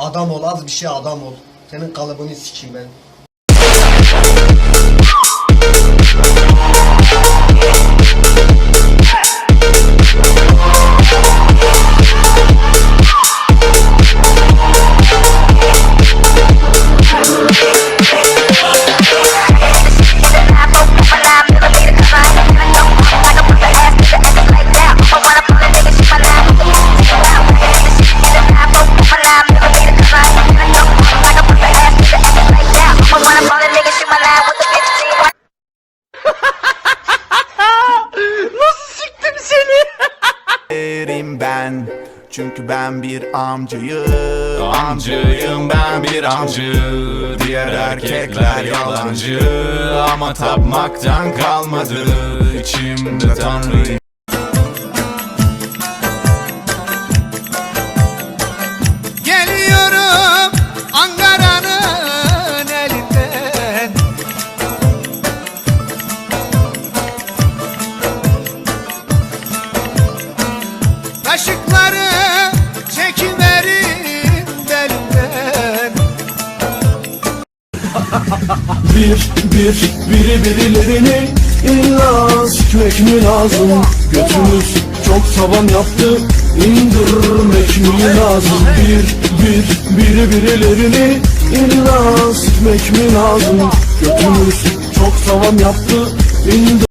Adam ol az bir şey adam ol. Senin kalıbını sikeyim ben. Ben. Çünkü ben bir amcayım Amcıyım ben bir amcı. Diğer erkekler yalancı. Ama tapmaktan kalmadı. İçimde tanrı Kaşıkları çekiverin belimden Bir, bir, biri birilerini illa sikmek mi lazım? Götümüz çok tavan yaptı, indirmek mi lazım? Bir, bir, biri birilerini illa sikmek mi lazım? Götümüz çok tavan yaptı, indir